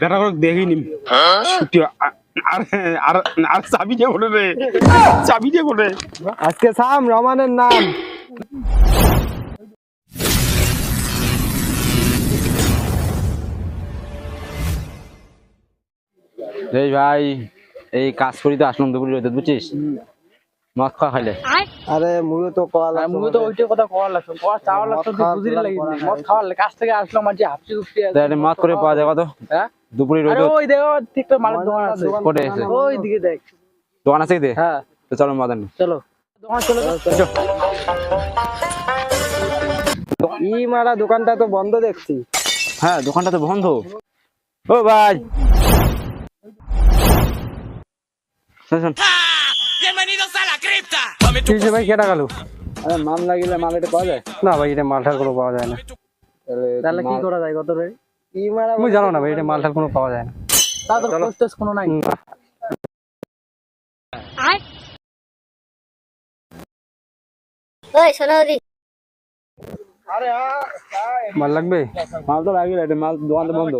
বেটা করে দেখি নিম ছুটি আর আর আর চাবি দিয়ে রে চাবি দিয়ে আজকে সাম রমানের নাম। এই ভাই এই কাজ করি তো আসলাম দুপুরে বুঝছিস? মদ খাওয়া খাইলে আরে মুইও তো কল মুই তো ওইটার কথা কওয়ার লাগতো কওয়ার চাওয়ার লাগতো তুই বুঝিলি লাগি মদ খাওয়ার লাগে কাছ থেকে আসলাম মাঝে হাফসি মদ করে পাওয়া যায় কত? হ্যাঁ? দুপুরে আরে ওই দেখো ঠিকটা মালের দোকান আছে। কোটে এসে ওই দিকে দেখ। দোকান আছে দে? হ্যাঁ। তো চলো মদ আনি চলো। দোকান চলো তো। ই মারা দোকানটা তো বন্ধ দেখছি। হ্যাঁ দোকানটা তো বন্ধ। ও ভাই। শোন, শোন। কিসে ভাই কেটা গেল। আরে মাল লাগিলে মাল এটা পাওয়া যায়? না ভাই এটা মালটার কোনো পাওয়া যায় না। তাহলে কি করা যায় কত রে ই মারা আমি জানো না ভাই এটা মালটার কোনো পাওয়া যায় না। তাদের পোস্টেস কোনো নাই। ওই সোনাউদি মাল লাগবে? মাল তো লাগিলে এটা মাল দোকান তো বন্ধ।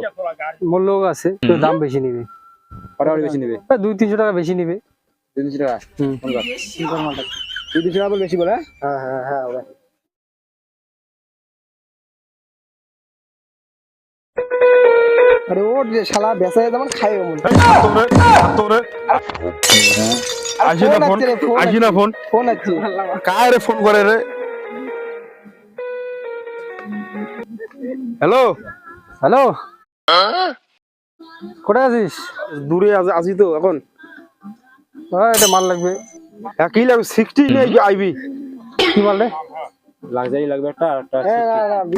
মূল্য আছে তো দাম বেশি নিবে। বেশি নেবে? দুই তিনশো টাকা বেশি নিবে। তিনশো টাকা। হুম। কোন গাছ? তুই তিনশো টাকা বলে বেশি বলে হ্যাঁ? হ্যাঁ হ্যাঁ আরে ও যে শালা বেসা যেমন খাই মন। তোরে তোরে আসি না ফোন আসি না ফোন। ফোন আছে কায় রে ফোন করে রে? হ্যালো? হ্যালো? কোথায় আছিস? দূরে আছি তো এখন। হ্যাঁ এটা মাল লাগবে। হ্যাঁ, কি লাগবে সিক্সটি নেই আইবি কি মাল রে? লাক্সারি লাগবে একটা একটা হ্যাঁ, না হবে।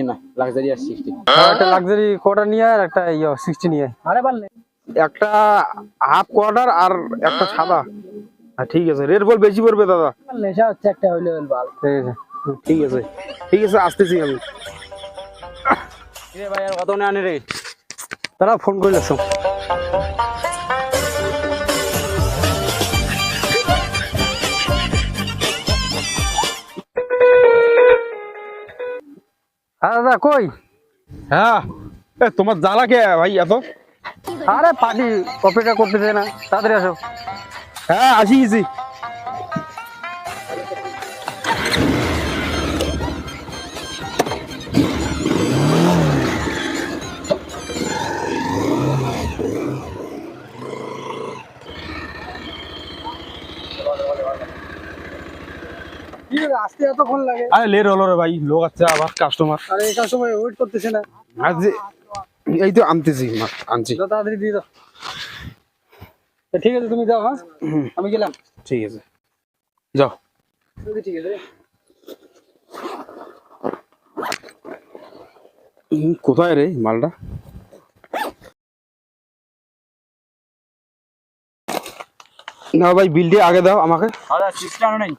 না লাক্সারি আর সিক্সটি আর একটা লাক্সারি কোটা নিয়ে আর একটা ইয়ে সিক্সটি নিয়ে। আরে পারলে একটা হাফ কোয়ার্টার আর একটা সাদা। হ্যাঁ, ঠিক আছে রেড বল বেশি পড়বে দাদা। নেশা হচ্ছে একটা হইলে বাল। ঠিক আছে হুম। ঠিক আছে ঠিক আছে আসতেছি আমি। রে ভাই আর কত না আনে রে? তারা ফোন করে হ্যাঁ দাদা কই? হ্যাঁ এ, তোমার জ্বালা কে ভাই এত? আরে পাটি অপেক্ষা করতেছে না তাড়াতাড়ি আসো। হ্যাঁ আসি গেছি আসতে এতক্ষণ লাগে। আরে লেট হলো রে ভাই লোক আছে আবার কাস্টমার আর এই সময় ওয়েট করতেছে না। আজ এই তো আনতেছি আনছি। যত তাড়াতাড়ি দিয়ে দাও। তা ঠিক আছে তুমি যাও হ্যাঁ? আমি গেলাম। ঠিক আছে। যাও। ঠিক আছে। কোথায় রে মালটা? না ভাই বিলটি আগে দাও আমাকে। আনো নাই।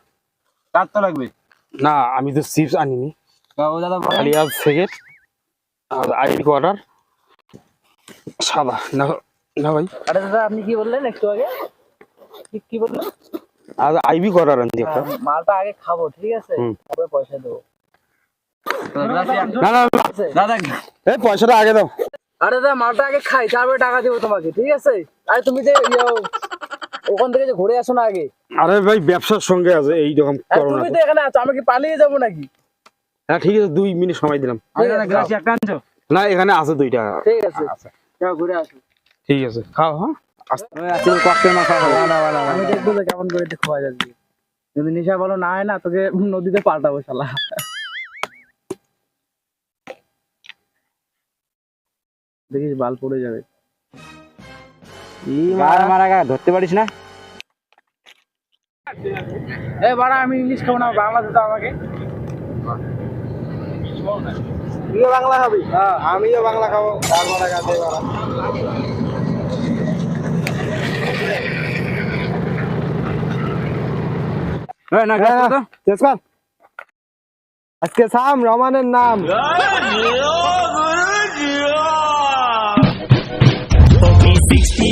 তো লাগবে? না আমি তো চিপস আনিনি। আর আইডি কোয়ার্টার। সাদা। না না ভাই। আরে দাদা আপনি কি বললেন একটু আগে? কি কি বললেন? আজ আইবি কোয়ার্টার আনছি একটা। মালটা আগে খাব ঠিক আছে? তারপরে পয়সা দেবো। না না না, দাদা। এই পয়সাটা আগে দাও। আরে দাদা মালটা আগে খাই তারপরে টাকা দেবো তোমাকে ঠিক আছে? আরে তুমি যে ইয়ে, ওখান থেকে যে ঘুরে আসো না আগে। আরে ভাই ব্যবসার সঙ্গে আছে এই রকম আরে করো না তুমি তো। এখানে আছো আমি কি পালিয়ে যাব নাকি? হ্যাঁ ঠিক আছে দুই মিনিট সময় দিলাম। গ্লাস একটা আনছো? না এখানে আছে দুইটা। ঠিক আছে। যাও ঘুরে আসো। ঠিক আছে খাও হ্যাঁ? খাওয়া। আমি দেখব যে কেমন করে যাচ্ছে যদি নেশা ভালো না হয় না তোকে নদীতে পাল্টাবো শালা। দেখিস বাল পড়ে যাবে। মারা গা ধরতে পারিস না? এ বাড়া আমি ইংলিশ খাব না বাংলা দিতে আমাকে। তুইও বাংলা খাবি? হ্যাঁ। আমিও বাংলা খাব গাছে এই না গ্লাস আজকে সাম রমানের নাম।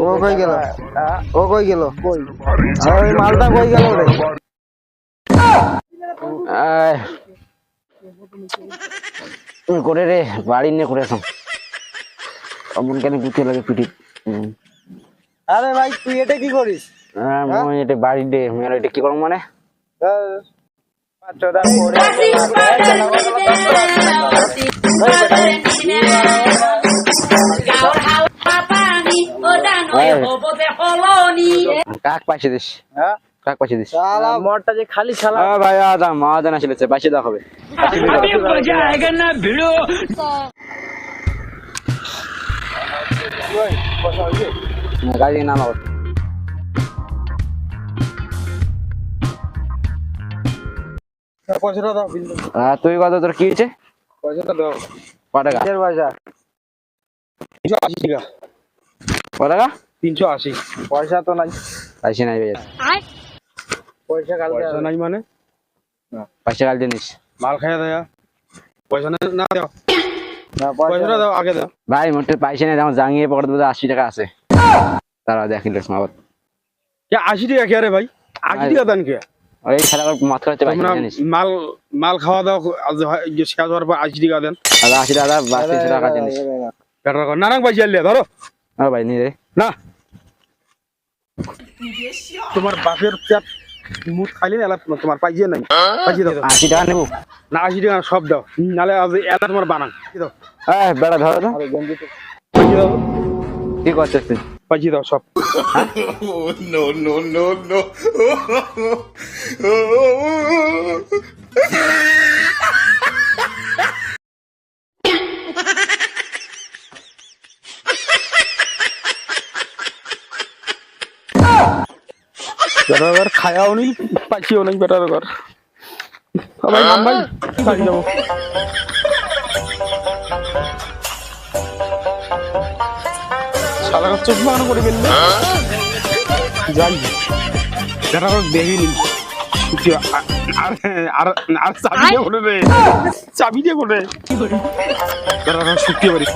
ও কই গেল? ও কই গেল? আরে ওই মালটা কই গেল রে? করে রে বাড়ি নিয়ে করে আসো। অমন কেন গুতে লাগে পিঠি। আরে ভাই তুই এটা কি করিস? আহ, মই এটা বাড়ি দে মেয়ের এটা কি করব মানে? পাঁচটা করে। কাক দিস। হ্যাঁ? কাক পাইছে দিস। মরটা যে খালি ভাই হবে। গাড়ি আহ, তুই কত তোর কি হয়েছে? পয়সাটা দাও পয়সা। তিনশো আশি টাকা ক টাকা? তিনশো আশি। পয়সা তো নাই। পাইছে নাই ভাই। পয়সা পয়সা নাই মানে? পাইছে কাল জিনিস মাল খাইয়া দেয়া পয়সা না না দাও পয়সাটা দাও আগে দাও। ভাই মোটে পাইছে নাই আমার জাঙ্গিয়ে পকেট মধ্যে আশি টাকা আছে। তারা দেখিল আশি টাকা কে রে ভাই? আশি টাকা দেন কে? ওই খেলা জানিস? মাল মাল খাওয়া দাও আজ হয়- যে শেষ হওয়ার পর আশি টাকা দেন। দাদা আশি টাকা তিনশো টাকা জিনিস নারাং পয়সা লিয়া ধরো। ও ভাই নিয়ে রে। না। তোমার বাপের পেট মুখ খাইলে না এলা তোমার পাইছে নাই। পাইছে দাও। আশি টাকা নেব। না আশি টাকা সব দাও। নালে আজ এলা তোমার বানান। কি দাও। এই বেড়া ধরো দাও। কি করছিস তুই? পাইছে দাও সব। বেটার ঘর খায়াও নি পাইছিও নাই বেটার ঘর। ভাই নাম ভাই বাড়ি যাব। শালা চশমা কেন করে ফেললে। যাই বেটার ঘর দেখিনি আর আর আর চাবি দিয়ে ঘর শুকিয়ে পারি